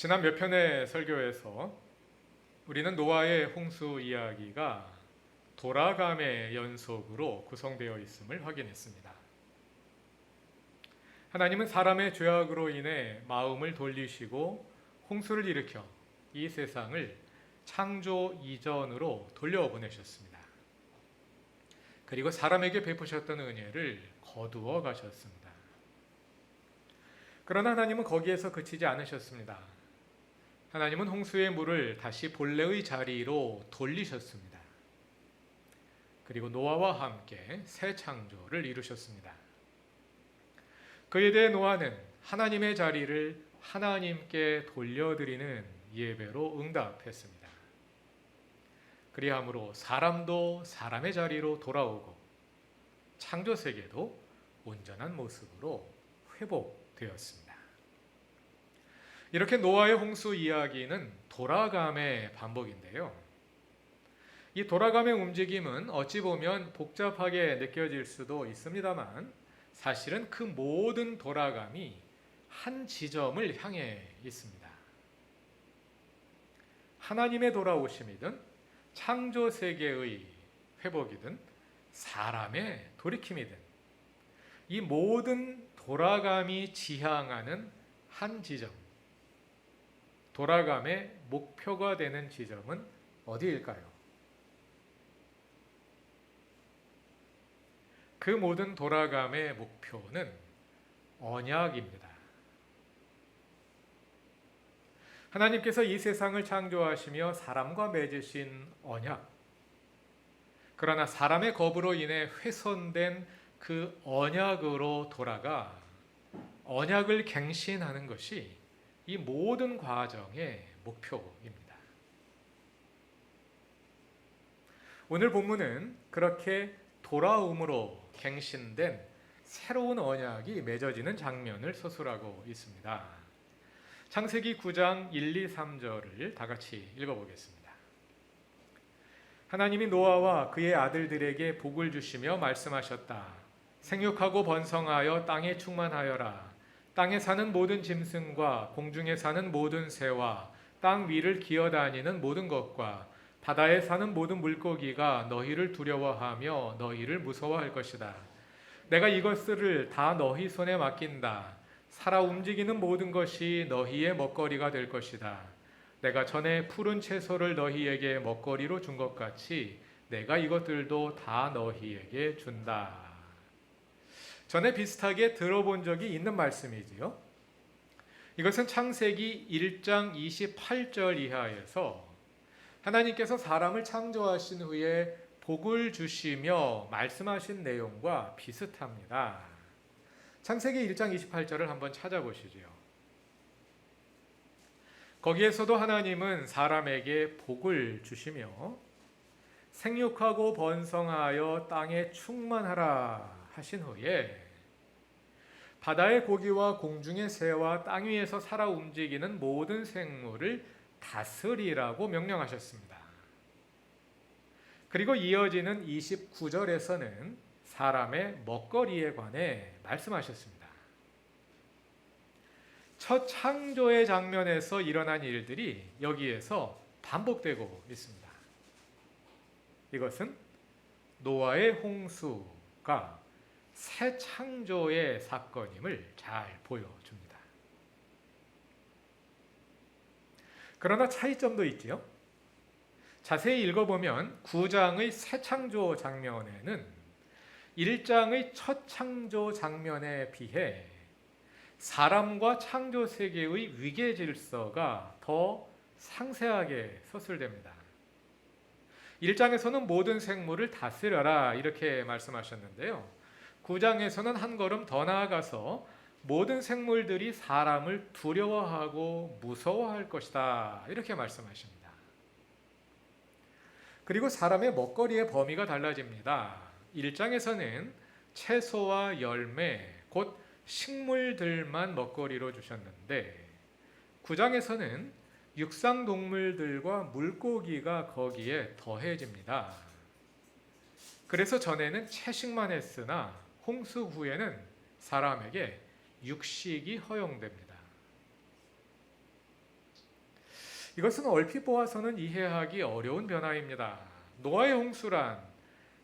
지난 몇 편의 설교에서 우리는 노아의 홍수 이야기가 돌아감의 연속으로 구성되어 있음을 확인했습니다. 하나님은 사람의 죄악으로 인해 마음을 돌리시고 홍수를 일으켜 이 세상을 창조 이전으로 돌려보내셨습니다. 그리고 사람에게 베푸셨던 은혜를 거두어 가셨습니다. 그러나 하나님은 거기에서 그치지 않으셨습니다. 하나님은 홍수의 물을 다시 본래의 자리로 돌리셨습니다. 그리고 노아와 함께 새 창조를 이루셨습니다. 그에 대해 노아는 하나님의 자리를 하나님께 돌려드리는 예배로 응답했습니다. 그리함으로 사람도 사람의 자리로 돌아오고 창조 세계도 온전한 모습으로 회복되었습니다. 이렇게 노아의 홍수 이야기는 돌아감의 반복인데요. 이 돌아감의 움직임은 어찌 보면 복잡하게 느껴질 수도 있습니다만 사실은 그 모든 돌아감이 한 지점을 향해 있습니다. 하나님의 돌아오심이든 창조 세계의 회복이든 사람의 돌이킴이든 이 모든 돌아감이 지향하는 한 지점, 돌아감의 목표가 되는 지점은 어디일까요? 그 모든 돌아감의 목표는 언약입니다. 하나님께서 이 세상을 창조하시며 사람과 맺으신 언약. 그러나 사람의 겁으로 인해 훼손된 그 언약으로 돌아가 언약을 갱신하는 것이 이 모든 과정의 목표입니다. 오늘 본문은 그렇게 돌아옴으로 갱신된 새로운 언약이 맺어지는 장면을 서술하고 있습니다. 창세기 9장 1, 2, 3절을 다 같이 읽어보겠습니다. 하나님이 노아와 그의 아들들에게 복을 주시며 말씀하셨다. 생육하고 번성하여 땅에 충만하여라. 땅에 사는 모든 짐승과 공중에 사는 모든 새와 땅 위를 기어다니는 모든 것과 바다에 사는 모든 물고기가 너희를 두려워하며 너희를 무서워할 것이다. 내가 이것을 다 너희 손에 맡긴다. 살아 움직이는 모든 것이 너희의 먹거리가 될 것이다. 내가 전에 푸른 채소를 너희에게 먹거리로 준 것 같이 내가 이것들도 다 너희에게 준다. 전에 비슷하게 들어본 적이 있는 말씀이지요. 이것은 창세기 1장 28절 이하에서 하나님께서 사람을 창조하신 후에 복을 주시며 말씀하신 내용과 비슷합니다. 창세기 1장 28절을 한번 찾아보시죠. 거기에서도 하나님은 사람에게 복을 주시며 생육하고 번성하여 땅에 충만하라 하신 후에 바다의 고기와 공중의 새와 땅 위에서 살아 움직이는 모든 생물을 다스리라고 명령하셨습니다. 그리고 이어지는 29절에서는 사람의 먹거리에 관해 말씀하셨습니다. 첫 창조의 장면에서 일어난 일들이 여기에서 반복되고 있습니다. 이것은 노아의 홍수가 새 창조의 사건임을 잘 보여줍니다. 그러나 차이점도 있지요. 자세히 읽어보면 9장의 새 창조 장면에는 1장의 첫 창조 장면에 비해 사람과 창조 세계의 위계 질서가 더 상세하게 서술됩니다. 1장에서는 모든 생물을 다스려라 이렇게 말씀하셨는데요. 9장에서는 한 걸음 더 나아가서 모든 생물들이 사람을 두려워하고 무서워할 것이다 이렇게 말씀하십니다. 그리고 사람의 먹거리의 범위가 달라집니다. 1장에서는 채소와 열매, 곧 식물들만 먹거리로 주셨는데 9장에서는 육상 동물들과 물고기가 거기에 더해집니다. 그래서 전에는 채식만 했으나 홍수 후에는 사람에게 육식이 허용됩니다. 이것은 얼핏 보아서는 이해하기 어려운 변화입니다. 노아의 홍수란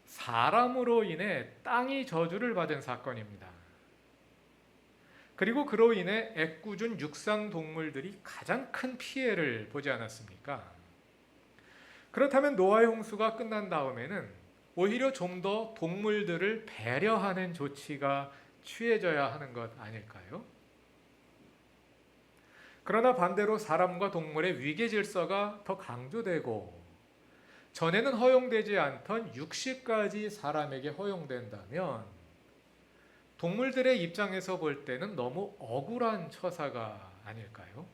사람으로 인해 땅이 저주를 받은 사건입니다. 그리고 그로 인해 애꿎은 육상 동물들이 가장 큰 피해를 보지 않았습니까? 그렇다면 노아의 홍수가 끝난 다음에는 오히려 좀 더 동물들을 배려하는 조치가 취해져야 하는 것 아닐까요? 그러나 반대로 사람과 동물의 위계 질서가 더 강조되고 전에는 허용되지 않던 육식까지 사람에게 허용된다면 동물들의 입장에서 볼 때는 너무 억울한 처사가 아닐까요?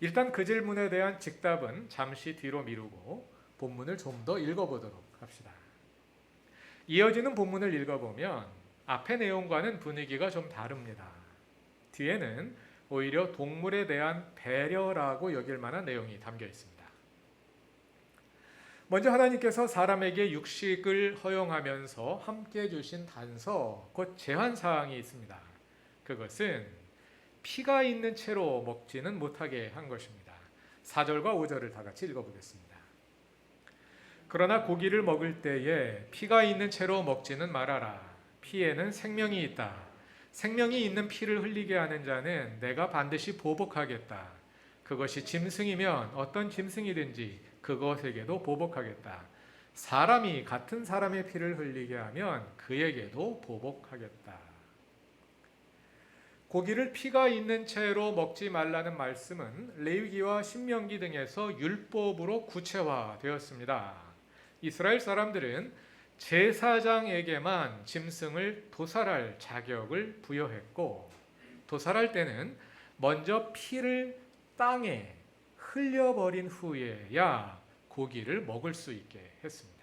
일단 그 질문에 대한 즉답은 잠시 뒤로 미루고 본문을 좀 더 읽어보도록 합시다. 이어지는 본문을 읽어보면 앞의 내용과는 분위기가 좀 다릅니다. 뒤에는 오히려 동물에 대한 배려라고 여길 만한 내용이 담겨 있습니다. 먼저 하나님께서 사람에게 육식을 허용하면서 함께 주신 단서, 곧 제한 사항이 있습니다. 그것은 피가 있는 채로 먹지는 못하게 한 것입니다. 4절과 5절을 다 같이 읽어보겠습니다. 그러나 고기를 먹을 때에 피가 있는 채로 먹지는 말아라. 피에는 생명이 있다. 생명이 있는 피를 흘리게 하는 자는 내가 반드시 보복하겠다. 그것이 짐승이면 어떤 짐승이든지 그것에게도 보복하겠다. 사람이 같은 사람의 피를 흘리게 하면 그에게도 보복하겠다. 고기를 피가 있는 채로 먹지 말라는 말씀은 레위기와 신명기 등에서 율법으로 구체화되었습니다. 이스라엘 사람들은 제사장에게만 짐승을 도살할 자격을 부여했고 도살할 때는 먼저 피를 땅에 흘려버린 후에야 고기를 먹을 수 있게 했습니다.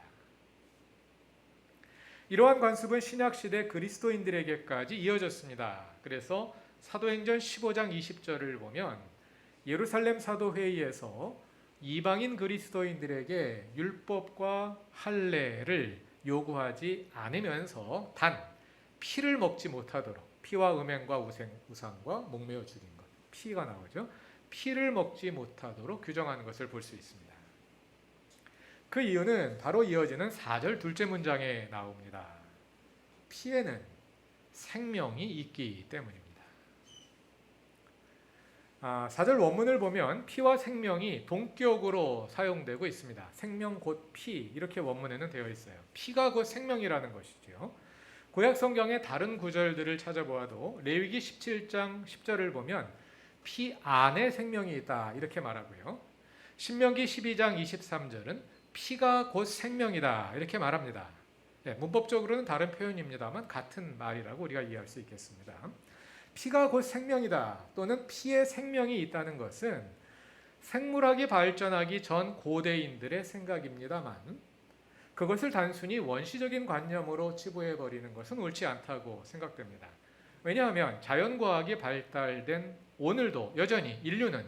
이러한 관습은 신약 시대 그리스도인들에게까지 이어졌습니다. 그래서 사도행전 15장 20절을 보면 예루살렘 사도회의에서 이방인 그리스도인들에게 율법과 할례를 요구하지 않으면서 단 피를 먹지 못하도록 피와 음행과 우생, 우상과 목매어 죽인 것 피가 나오죠. 피를 먹지 못하도록 규정하는 것을 볼 수 있습니다. 그 이유는 바로 이어지는 4절 둘째 문장에 나옵니다. 피에는 생명이 있기 때문입니다. 아, 4절 원문을 보면 피와 생명이 동격으로 사용되고 있습니다. 생명 곧 피 이렇게 원문에는 되어 있어요. 피가 곧 생명이라는 것이지요. 구약 성경의 다른 구절들을 찾아보아도 레위기 17장 10절을 보면 피 안에 생명이 있다 이렇게 말하고요. 신명기 12장 23절은 피가 곧 생명이다 이렇게 말합니다. 네, 문법적으로는 다른 표현입니다만 같은 말이라고 우리가 이해할 수 있겠습니다. 피가 곧 생명이다 또는 피에 생명이 있다는 것은 생물학이 발전하기 전 고대인들의 생각입니다만 그것을 단순히 원시적인 관념으로 치부해 버리는 것은 옳지 않다고 생각됩니다. 왜냐하면 자연과학이 발달된 오늘도 여전히 인류는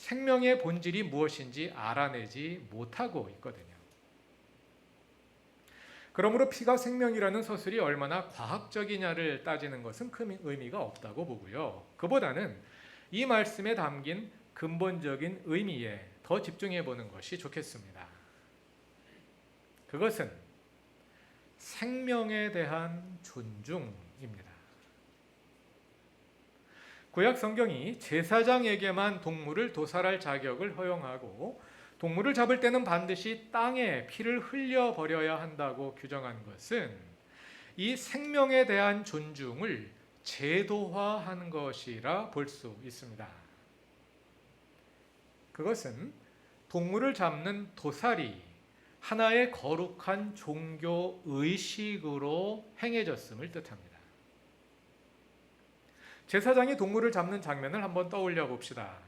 생명의 본질이 무엇인지 알아내지 못하고 있거든요. 그러므로 피가 생명이라는 서술이 얼마나 과학적이냐를 따지는 것은 큰 의미가 없다고 보고요. 그보다는 이 말씀에 담긴 근본적인 의미에 더 집중해 보는 것이 좋겠습니다. 그것은 생명에 대한 존중입니다. 구약 성경이 제사장에게만 동물을 도살할 자격을 허용하고 동물을 잡을 때는 반드시 땅에 피를 흘려 버려야 한다고 규정한 것은 이 생명에 대한 존중을 제도화한 것이라 볼 수 있습니다. 그것은 동물을 잡는 도살이 하나의 거룩한 종교 의식으로 행해졌음을 뜻합니다. 제사장이 동물을 잡는 장면을 한번 떠올려 봅시다.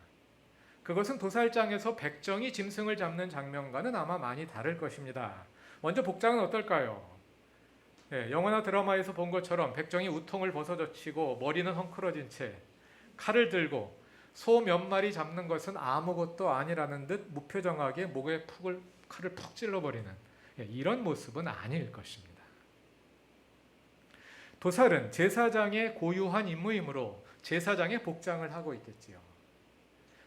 그것은 도살장에서 백정이 짐승을 잡는 장면과는 아마 많이 다를 것입니다. 먼저 복장은 어떨까요? 네, 영화나 드라마에서 본 것처럼 백정이 우통을 벗어젖히고 머리는 헝클어진 채 칼을 들고 소 몇 마리 잡는 것은 아무것도 아니라는 듯 무표정하게 목에 푹을 칼을 푹 찔러버리는 예, 이런 모습은 아닐 것입니다. 도살은 제사장의 고유한 임무이므로 제사장의 복장을 하고 있겠지요.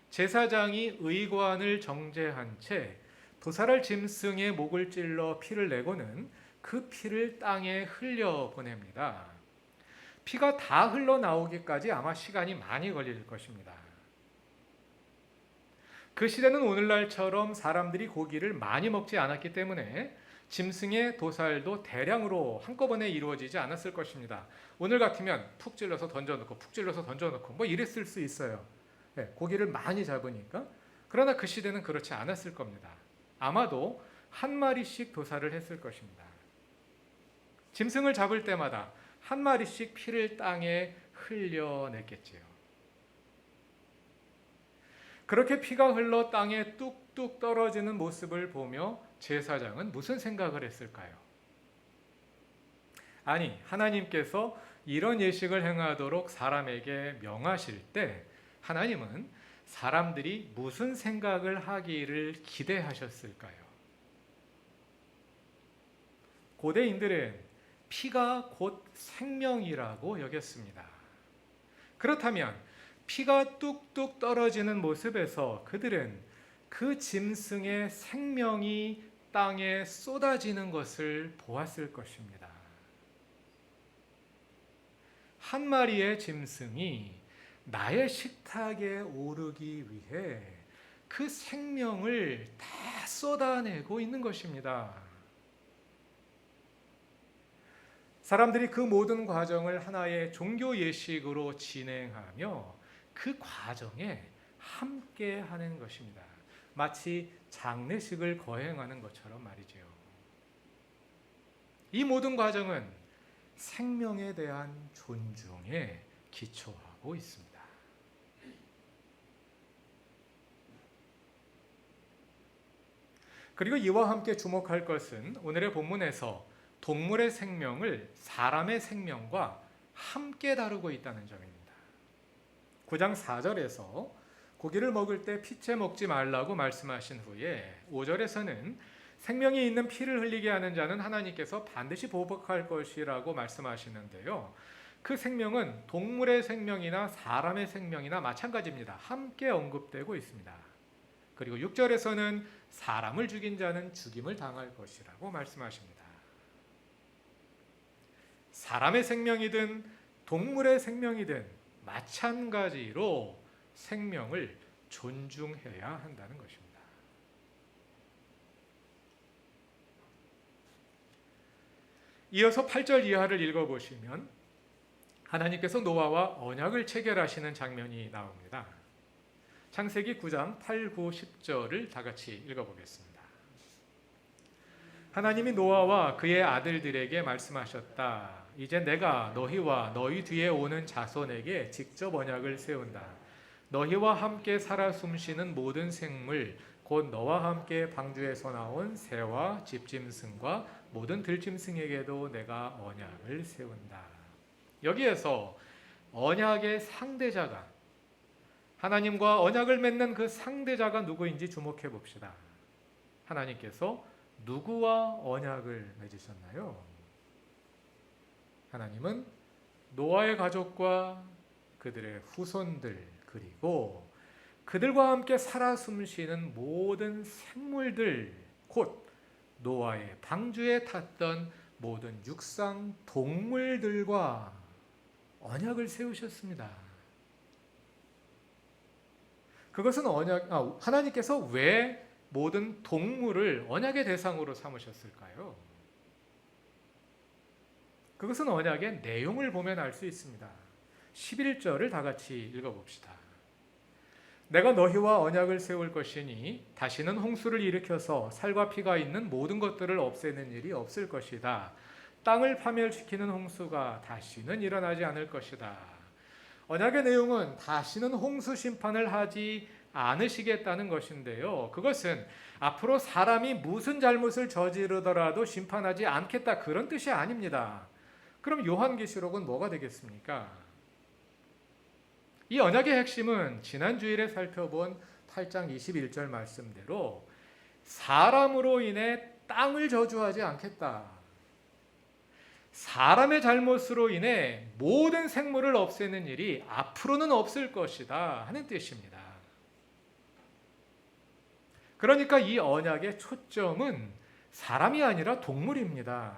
제사장이 의관을 정제한 채 도살할 짐승의 목을 찔러 피를 내고는 그 피를 땅에 흘려 보냅니다. 피가 다 흘러나오기까지 아마 시간이 많이 걸릴 것입니다. 그 시대는 오늘날처럼 사람들이 고기를 많이 먹지 않았기 때문에 짐승의 도살도 대량으로 한꺼번에 이루어지지 않았을 것입니다. 오늘 같으면 푹 찔러서 던져놓고 푹 찔러서 던져놓고 뭐 이랬을 수 있어요. 네, 고기를 많이 잡으니까. 그러나 그 시대는 그렇지 않았을 겁니다. 아마도 한 마리씩 도살을 했을 것입니다. 짐승을 잡을 때마다 한 마리씩 피를 땅에 흘려냈겠지요. 그렇게 피가 흘러 땅에 뚝뚝 떨어지는 모습을 보며 제사장은 무슨 생각을 했을까요? 아니, 하나님께서 이런 예식을 행하도록 사람에게 명하실 때 하나님은 사람들이 무슨 생각을 하기를 기대하셨을까요? 고대인들은 피가 곧 생명이라고 여겼습니다. 그렇다면 피가 뚝뚝 떨어지는 모습에서 그들은 그 짐승의 생명이 땅에 쏟아지는 것을 보았을 것입니다. 한 마리의 짐승이 나의 식탁에 오르기 위해 그 생명을 다 쏟아내고 있는 것입니다. 사람들이 그 모든 과정을 하나의 종교 예식으로 진행하며 그 과정에 함께 하는 것입니다. 마치 장례식을 거행하는 것처럼 말이죠. 이 모든 과정은 생명에 대한 존중에 기초하고 있습니다. 그리고 이와 함께 주목할 것은 오늘의 본문에서 동물의 생명을 사람의 생명과 함께 다루고 있다는 점입니다. 9장 4절에서 고기를 먹을 때 피채 먹지 말라고 말씀하신 후에 5절에서는 생명이 있는 피를 흘리게 하는 자는 하나님께서 반드시 보복할 것이라고 말씀하시는데요. 그 생명은 동물의 생명이나 사람의 생명이나 마찬가지입니다. 함께 언급되고 있습니다. 그리고 6절에서는 사람을 죽인 자는 죽임을 당할 것이라고 말씀하십니다. 사람의 생명이든 동물의 생명이든 마찬가지로 생명을 존중해야 한다는 것입니다. 이어서 8절 이하를 읽어보시면 하나님께서 노아와 언약을 체결하시는 장면이 나옵니다. 창세기 9장 8, 9, 10절을 다 같이 읽어보겠습니다. 하나님이 노아와 그의 아들들에게 말씀하셨다. 이제 내가 너희와 너희 뒤에 오는 자손에게 직접 언약을 세운다. 너희와 함께 살아 숨쉬는 모든 생물 곧 너와 함께 방주에서 나온 새와 집짐승과 모든 들짐승에게도 내가 언약을 세운다. 여기에서 언약의 상대자가 하나님과 언약을 맺는 그 상대자가 누구인지 주목해 봅시다. 하나님께서 누구와 언약을 맺으셨나요? 하나님은 노아의 가족과 그들의 후손들 그리고 그들과 함께 살아 숨쉬는 모든 생물들 곧 노아의 방주에 탔던 모든 육상 동물들과 언약을 세우셨습니다. 그것은 언약 아, 하나님께서 왜 모든 동물을 언약의 대상으로 삼으셨을까요? 그것은 언약의 내용을 보면 알 수 있습니다. 11절을 다 같이 읽어 봅시다. 내가 너희와 언약을 세울 것이니 다시는 홍수를 일으켜서 살과 피가 있는 모든 것들을 없애는 일이 없을 것이다. 땅을 파멸시키는 홍수가 다시는 일어나지 않을 것이다. 언약의 내용은 다시는 홍수 심판을 하지 않으시겠다는 것인데요. 그것은 앞으로 사람이 무슨 잘못을 저지르더라도 심판하지 않겠다 그런 뜻이 아닙니다. 그럼 요한계시록은 뭐가 되겠습니까? 이 언약의 핵심은 지난 주일에 살펴본 8장 21절 말씀대로 사람으로 인해 땅을 저주하지 않겠다. 사람의 잘못으로 인해 모든 생물을 없애는 일이 앞으로는 없을 것이다 하는 뜻입니다. 그러니까 이 언약의 초점은 사람이 아니라 동물입니다.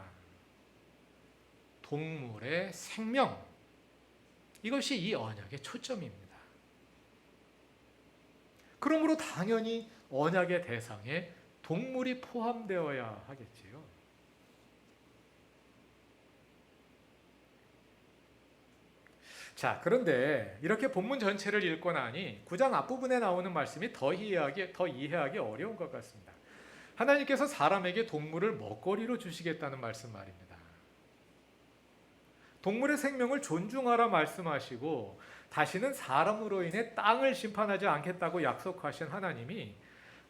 동물의 생명. 이것이 이 언약의 초점입니다. 그러므로 당연히 언약의 대상에 동물이 포함되어야 하겠지요. 자, 그런데 이렇게 본문 전체를 읽고 나니 9장 앞부분에 나오는 말씀이 더 이해하기 더 이해하기 어려운 것 같습니다. 하나님께서 사람에게 동물을 먹거리로 주시겠다는 말씀 말입니다. 동물의 생명을 존중하라 말씀하시고 다시는 사람으로 인해 땅을 심판하지 않겠다고 약속하신 하나님이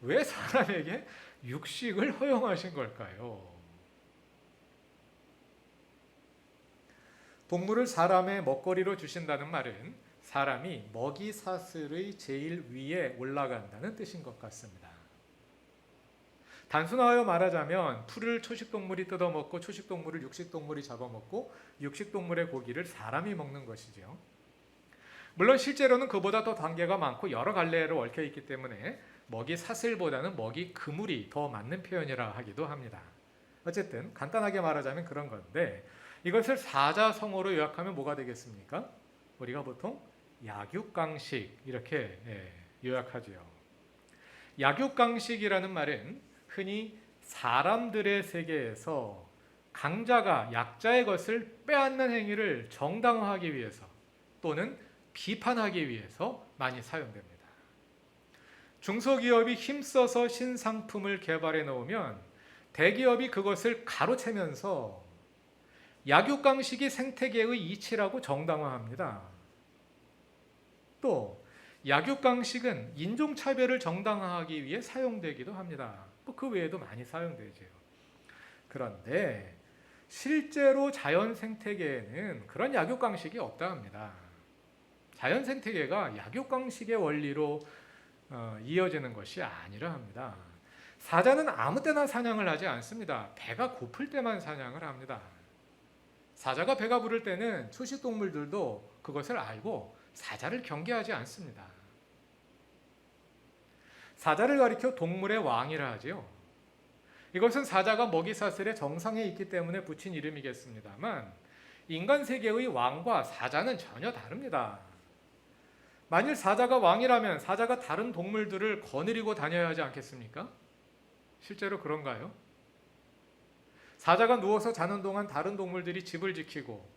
왜 사람에게 육식을 허용하신 걸까요? 동물을 사람의 먹거리로 주신다는 말은 사람이 먹이 사슬의 제일 위에 올라간다는 뜻인 것 같습니다. 단순하여 말하자면 풀을 초식동물이 뜯어먹고 초식동물을 육식동물이 잡아먹고 육식동물의 고기를 사람이 먹는 것이죠. 물론 실제로는 그보다 더 단계가 많고 여러 갈래로 얽혀 있기 때문에 먹이 사슬보다는 먹이 그물이 더 맞는 표현이라 하기도 합니다. 어쨌든 간단하게 말하자면 그런 건데 이것을 사자성어로 요약하면 뭐가 되겠습니까? 우리가 보통 약육강식 이렇게 예, 요약하지요. 약육강식이라는 말은 흔히 사람들의 세계에서 강자가 약자의 것을 빼앗는 행위를 정당화하기 위해서 또는 비판하기 위해서 많이 사용됩니다. 중소기업이 힘써서 신상품을 개발해 놓으면 대기업이 그것을 가로채면서 약육강식이 생태계의 이치라고 정당화합니다. 또 약육강식은 인종차별을 정당화하기 위해 사용되기도 합니다. 뭐그 외에도 많이 사용되죠. 그런데 실제로 자연 생태계에는 그런 약육 강식이 없다 합니다. 자연 생태계가 약육 강식의 원리로 어, 이어지는 것이 아니라 합니다. 사자는 아무 때나 사냥을 하지 않습니다. 배가 고플 때만 사냥을 합니다. 사자가 배가 부를 때는 초식 동물들도 그것을 알고 사자를 경계하지 않습니다. 사자를 가리켜 동물의 왕이라 하지요. 이것은 사자가 먹이 사슬의 정상에 있기 때문에 붙인 이름이겠습니다만 인간 세계의 왕과 사자는 전혀 다릅니다. 만일 사자가 왕이라면 사자가 다른 동물들을 거느리고 다녀야 하지 않겠습니까? 실제로 그런가요? 사자가 누워서 자는 동안 다른 동물들이 집을 지키고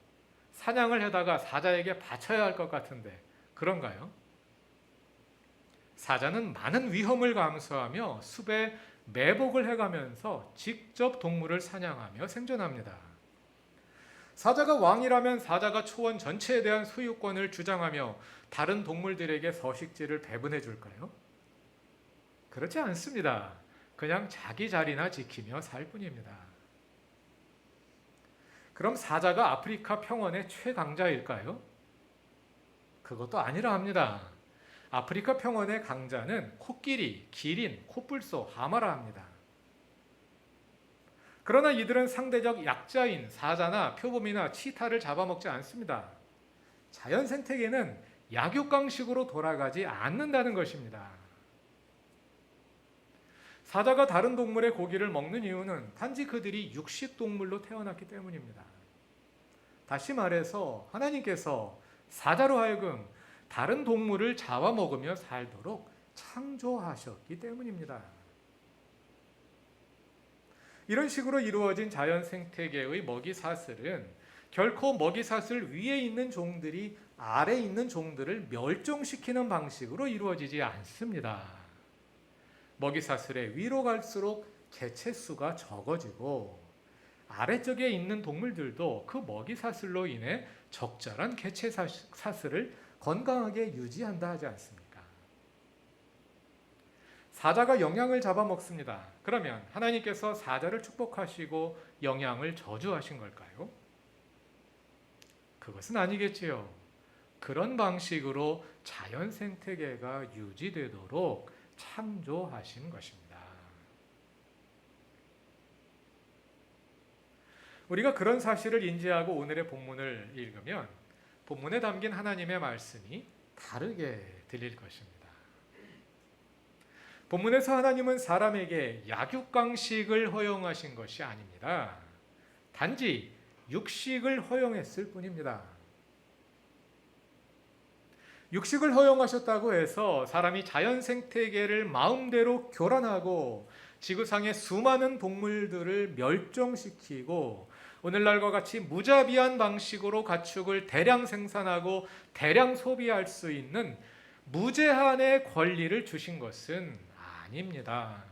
사냥을 하다가 사자에게 바쳐야 할 것 같은데 그런가요? 사자는 많은 위험을 감수하며 숲에 매복을 해가면서 직접 동물을 사냥하며 생존합니다. 사자가 왕이라면 사자가 초원 전체에 대한 소유권을 주장하며 다른 동물들에게 서식지를 배분해 줄까요? 그렇지 않습니다. 그냥 자기 자리나 지키며 살 뿐입니다. 그럼 사자가 아프리카 평원의 최강자일까요? 그것도 아니라 합니다. 아프리카 평원의 강자는 코끼리, 기린, 코뿔소, 하마라 합니다. 그러나 이들은 상대적 약자인 사자나 표범이나 치타를 잡아먹지 않습니다. 자연 생태계는 약육강식으로 돌아가지 않는다는 것입니다. 사자가 다른 동물의 고기를 먹는 이유는 단지 그들이 육식 동물로 태어났기 때문입니다. 다시 말해서 하나님께서 사자로 하여금 다른 동물을 잡아먹으며 살도록 창조하셨기 때문입니다. 이런 식으로 이루어진 자연 생태계의 먹이 사슬은 결코 먹이 사슬 위에 있는 종들이 아래 있는 종들을 멸종시키는 방식으로 이루어지지 않습니다. 먹이 사슬의 위로 갈수록 개체 수가 적어지고 아래쪽에 있는 동물들도 그 먹이 사슬로 인해 적절한 개체 사슬을 건강하게 유지한다 하지 않습니까? 사자가 영양을 잡아먹습니다. 그러면 하나님께서 사자를 축복하시고 영양을 저주하신 걸까요? 그것은 아니겠지요. 그런 방식으로 자연 생태계가 유지되도록 창조하신 것입니다. 우리가 그런 사실을 인지하고 오늘의 본문을 읽으면 본문에 담긴 하나님의 말씀이 다르게 들릴 것입니다. 본문에서 하나님은 사람에게 약육강식을 허용하신 것이 아닙니다. 단지 육식을 허용했을 뿐입니다. 육식을 허용하셨다고 해서 사람이 자연 생태계를 마음대로 교란하고 지구상의 수많은 동물들을 멸종시키고 오늘날과 같이 무자비한 방식으로 가축을 대량 생산하고 대량 소비할 수 있는 무제한의 권리를 주신 것은 아닙니다.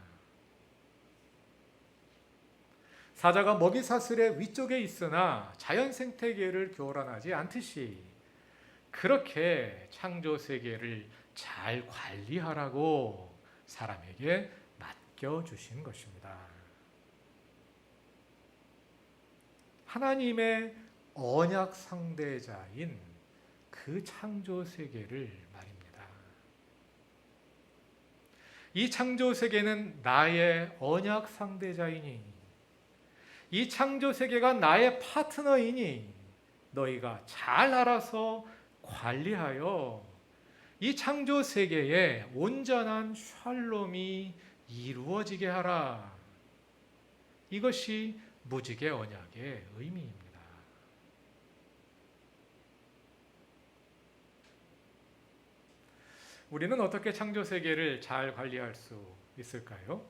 사자가 먹이 사슬의 위쪽에 있으나 자연 생태계를 교란하지 않듯이 그렇게 창조 세계를 잘 관리하라고 사람에게 맡겨 주신 것입니다. 하나님의 언약 상대자인 그 창조 세계를 말입니다. 이 창조 세계는 나의 언약 상대자이니 이 창조 세계가 나의 파트너이니 너희가 잘 알아서 관리하여 이 창조 세계에 온전한 샬롬이 이루어지게 하라. 이것이 무지개 언약의 의미입니다. 우리는 어떻게 창조 세계를 잘 관리할 수 있을까요?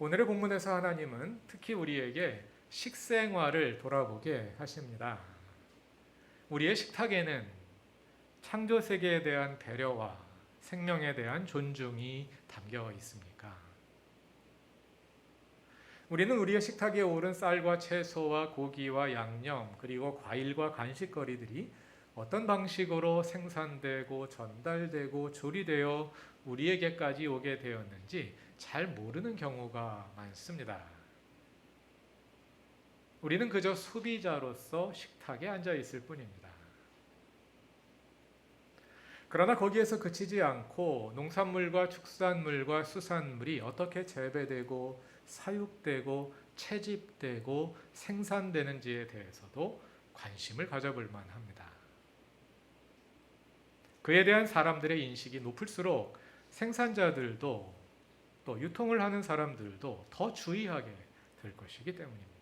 오늘의 본문에서 하나님은 특히 우리에게 식생활을 돌아보게 하십니다. 우리의 식탁에는 창조 세계에 대한 배려와 생명에 대한 존중이 담겨 있습니까? 우리는 우리의 식탁에 오른 쌀과 채소와 고기와 양념 그리고 과일과 간식거리들이 어떤 방식으로 생산되고 전달되고 조리되어 우리에게까지 오게 되었는지 잘 모르는 경우가 많습니다. 우리는 그저 소비자로서 식탁에 앉아 있을 뿐입니다. 그러나 거기에서 그치지 않고 농산물과 축산물과 수산물이 어떻게 재배되고 사육되고 채집되고 생산되는지에 대해서도 관심을 가져볼 만합니다. 그에 대한 사람들의 인식이 높을수록 생산자들도 또 유통을 하는 사람들도 더 주의하게 될 것이기 때문입니다.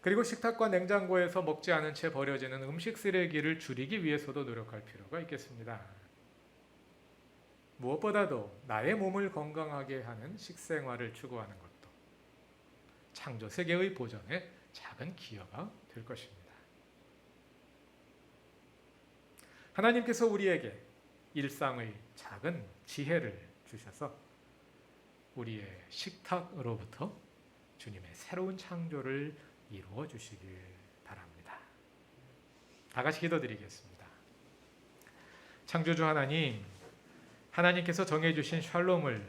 그리고 식탁과 냉장고에서 먹지 않은 채 버려지는 음식 쓰레기를 줄이기 위해서도 노력할 필요가 있겠습니다. 무엇보다도 나의 몸을 건강하게 하는 식생활을 추구하는 것도 창조 세계의 보전에 작은 기여가 될 것입니다. 하나님께서 우리에게 일상의 작은 지혜를 주셔서 우리의 식탁으로부터 주님의 새로운 창조를 이루어 주시길 바랍니다. 다 같이 기도드리겠습니다. 창조주 하나님, 하나님께서 정해주신 샬롬을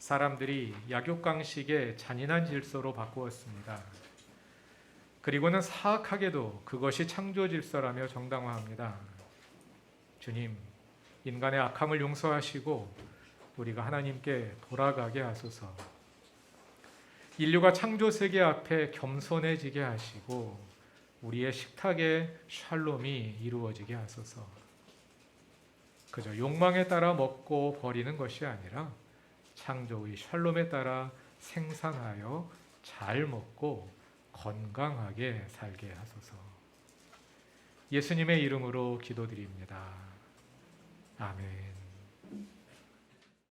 사람들이 약육강식의 잔인한 질서로 바꾸었습니다. 그리고는 사악하게도 그것이 창조 질서라며 정당화합니다. 주님, 인간의 악함을 용서하시고 우리가 하나님께 돌아가게 하소서. 인류가 창조 세계 앞에 겸손해지게 하시고 우리의 식탁에 샬롬이 이루어지게 하소서. 그저 욕망에 따라 먹고 버리는 것이 아니라 창조의 샬롬에 따라 생산하여 잘 먹고 건강하게 살게 하소서. 예수님의 이름으로 기도드립니다. 아멘.